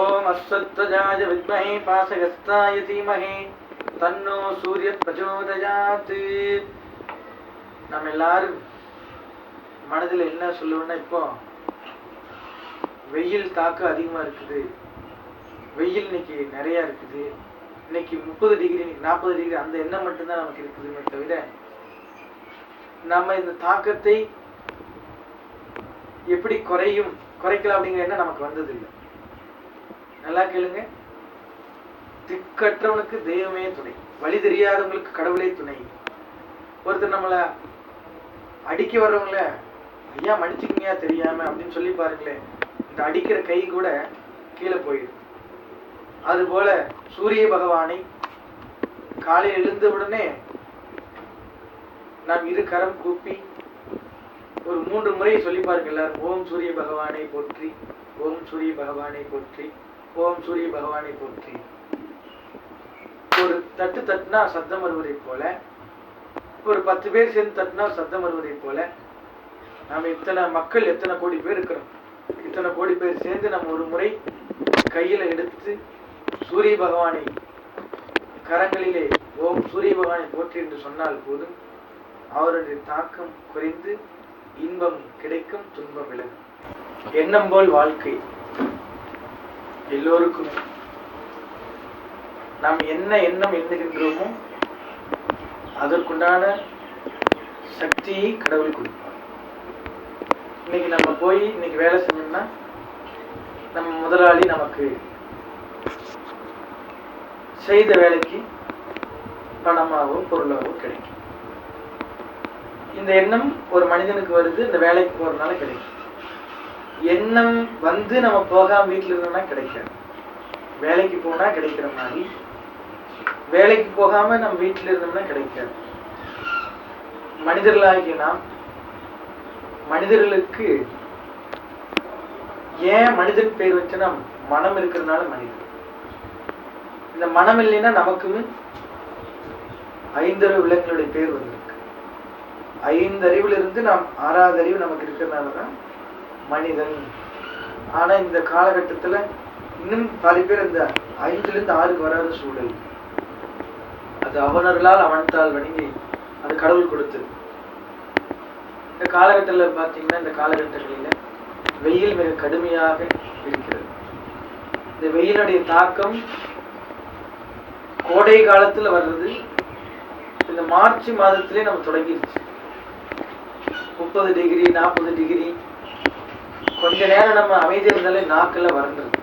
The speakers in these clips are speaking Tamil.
ஓம் அஸ்வத்வஜாய வித்மஹே பாசகஸ்தாய தீமஹே. தன்னோ சூரிய பிரச்சோதயாத். நம்ம எல்லாரும் மனதில் என்ன சொல்லுவோம்னா இப்போ வெயில் தாக்கம் அதிகமா இருக்குது. வெயில் இன்னைக்கு நிறைய இருக்குது. இன்னைக்கு முப்பது டிகிரி இன்னைக்கு நாற்பது டிகிரி அந்த எண்ணம் மட்டும்தான் நமக்கு இருக்குதுமே தவிர நம்ம இந்த தாக்கத்தை எப்படி குறையும் குறைக்கலாம் அப்படிங்கிற எண்ணம் நமக்கு வந்ததில்லை. நல்லா கேளுங்க. திக்கற்றவனுக்கு தெய்வமே துணை. வழி தெரியாதவங்களுக்கு கடவுளே துணை. ஒருத்தர் நம்மளை அடிக்க வர்றவங்கள ஐயா மன்னிச்சுக்கிங்கயா தெரியாம அப்படின்னு சொல்லி பாருங்களேன். இந்த அடிக்கிற கை கூட கீழே போயிடும். அதுபோல சூரிய பகவானை காலையில் எழுந்த உடனே நாம் இரு கரம் கூப்பி ஒரு மூன்று முறை சொல்லி பாருங்க எல்லாரும் ஓம் சூரிய பகவானை போற்றி ஓம் சூரிய பகவானை போற்றி. ஓம் சூரிய பகவானை போற்றி. ஒரு தட்டு தட்டுனா சத்தம் வருவதைப் போல ஒரு பத்து பேர் சேர்ந்து தட்டுனா சத்தம் வருவதைப் போல நாம இத்தனை மக்கள் எத்தனை கோடி பேர் இருக்கிறோம். இத்தனை கோடி பேர் சேர்ந்து நம்ம ஒரு முறை கையில எடுத்து சூரிய பகவானை கரங்களிலே ஓம் சூரிய பகவானை போற்றி என்று சொன்னால் போதும். அவருடைய தாக்கம் குறைந்து இன்பம் கிடைக்கும் துன்பம் விலகும். எண்ணம் போல் வாழ்க்கை. எல்லோருக்குமே நாம் என்ன எண்ணம் எண்ணுகின்றோமோ அதற்குண்டான சக்தியை கடவுள் கொடுப்பார். இன்னைக்கு நம்ம போய் இன்னைக்கு வேலை செஞ்சோம்னா நம்ம முதலாளி நமக்கு செய்த வேலைக்கு பணமாகவோ பொருளாகவோ கிடைக்கும். இந்த எண்ணம் ஒரு மனிதனுக்கு வருது இந்த வேலைக்கு போறதுனால கிடைக்கும். எண்ணம் வந்து நம்ம போகாம வீட்டுல இருந்தோம்னா கிடைக்காது. வேலைக்கு போனா கிடைக்கிற மாதிரி. வேலைக்கு போகாம நம்ம வீட்டுல இருந்தோம்னா கிடைக்காது. மனிதர்களாகிய நாம் மனிதர்களுக்கு ஏன் மனிதன் பேர் வச்சுன்னா மனம் இருக்கிறதுனால மனிதன். இந்த மனம் இல்லைன்னா நமக்குமே ஐந்தறிவு விலங்குகளுடைய பேர் வந்திருக்கு. ஐந்து அறிவுல இருந்து நாம் ஆறாவது அறிவு நமக்கு இருக்கிறதுனால தான் மனிதன். ஆனா இந்த காலகட்டத்துல இன்னும் பல பேர் இந்த ஐந்துல இருந்து ஆறுக்கு வராத சூழல். அது அவனர்களால் அவன்தால் வணங்கி அது கடவுள் கொடுத்தது இந்த காலகட்டத்துல பாத்தீங்கன்னா இந்த காலகட்டங்களில வெயில் மிக கடுமையாக இருக்கிறது. இந்த வெயிலுடைய தாக்கம் கோடை காலத்துல வர்றது இந்த மார்ச் மாதத்திலே நம்ம தொடங்கிருச்சு. முப்பது டிகிரி நாற்பது டிகிரி கொஞ்ச நேரம் நம்ம அமைதி இருந்தாலே நாக்கில் வறண்டுரும்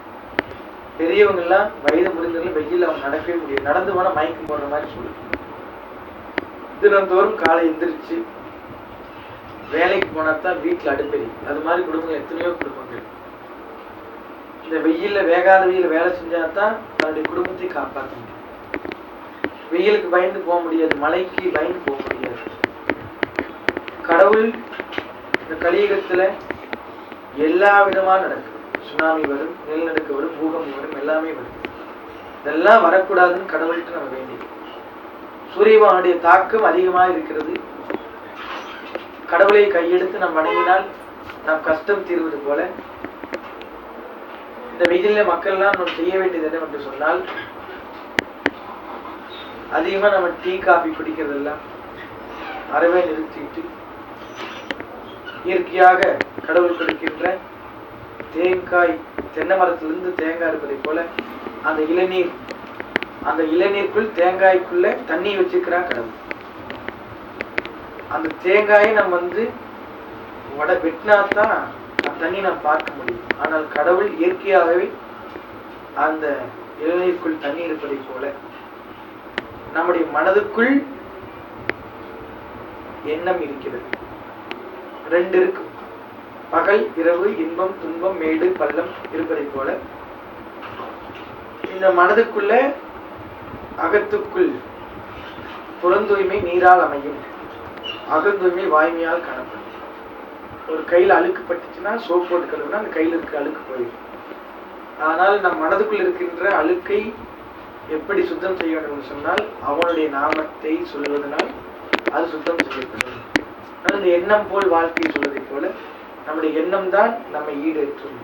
பெரியவங்க எல்லாம் வயது முடிந்தவர்கள் வெயில் அவங்க நடக்கவே முடியாது. நடந்து போனா மயக்கம் போடுற மாதிரி சொல்லுது தினந்தோறும் காலை எந்திரிச்சு வேலைக்கு போனா தான் வீட்டுல அடுப்பெரி அது மாதிரி குடும்பங்கள் எத்தனையோ குடும்பங்கள். இந்த வெயில்ல வேகாத வெயில வேலை செஞ்சாதான் தன்னுடைய குடும்பத்தை காப்பாற்ற முடியும். வெயிலுக்கு பயந்து போக முடியாது. மழைக்கு பயந்து போக முடியாது. கடவுள் இந்த கலியுகத்துல எல்லா விதமா நடக்கும். சுனாமி வரும் நிலநடுக்கம் வரும் பூகம்பம் வரும் எல்லாமே வரும். இதெல்லாம் வரக்கூடாதுன்னு கடவுள்கிட்ட நம்ம வேண்டியது. சூரியபகவானுடைய தாக்கம் அதிகமா இருக்கிறது. கடவுளை கையெடுத்து நாம் வணங்கினால் நாம் கஷ்டம் தீர்வது போல. இந்த வெயில்ல மக்கள்லாம் நம்ம செய்ய வேண்டியது என்னவென்று சொன்னால் அதிகமா நம்ம டீ காபி குடிக்கிறதெல்லாம் அறவே நிறுத்திட்டு இயற்கையாக கடவுள் கொடுக்கின்ற தேங்காய் தென்னை மரத்திலிருந்து தேங்காய் இருப்பதை போல அந்த இளநீர் அந்த இளநீருக்குள் தேங்காய்க்குள்ள தண்ணி வச்சிருக்கிறா கடவுள். அந்த தேங்காயை நம்ம வந்து வட வெட்டினா தான் அந்த தண்ணி நாம் பார்க்க முடியும். ஆனால் கடவுள் இயற்கையாகவே அந்த இளநீருக்குள் தண்ணி இருப்பதை போல நம்முடைய மனதுக்குள் எண்ணம் இருக்கிறது. ரெண்டு இருக்கு. பகல் இரவு இன்பம் துன்பம் மேடு பள்ளம் இருப்பதை போல. இந்த மனதுக்குள்ள அகத்துக்குள் புறந்தூய்மை நீரால் அமையும். அகந்தூய்மை வாய்மையால் காணப்படும். ஒரு கையில் அழுக்கு பட்டுச்சுன்னா சோப் போட்டு கழுவுனா அந்த கையில் இருக்க அழுக்கு போயிடும். ஆனால் நம் மனதுக்குள் இருக்கின்ற அழுக்கை எப்படி சுத்தம் செய்ய வேண்டும் என்று சொன்னால் அவனுடைய நாமத்தை சொல்வதனால் அது சுத்தம் செய்யப்படும். அதாவது எண்ணம் போல் வாழ்க்கை சொல்வதை போல நம்முடைய எண்ணம் தான் நம்மை ஈடேற்றும்.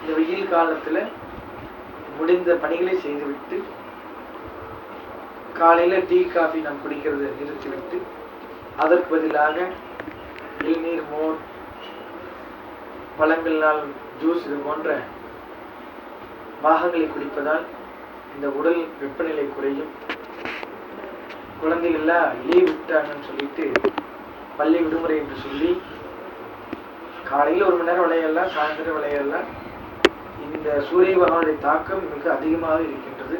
இந்த வெயில் காலத்துல முடிந்த பணிகளை செய்துவிட்டு காலையில டீ காஃபி நாம் குடிக்கிறத நிறுத்திவிட்டு அதற்கு பதிலாக இளநீர் மோர் பழங்களால் ஜூஸ் இது போன்ற பாகங்களை குடிப்பதால் இந்த உடல் வெப்பநிலை குறையும். குழந்தைகள்லாம் லீவ் விட்டாங்கன்னு சொல்லிட்டு பள்ளி விடுமுறை என்று சொல்லி காலையில் ஒரு மணி நேரம் விளையாடலாம் சாயந்தரம் விளையாடலாம். இந்த சூரிய பகவானுடைய தாக்கம் மிக அதிகமாக இருக்கின்றது.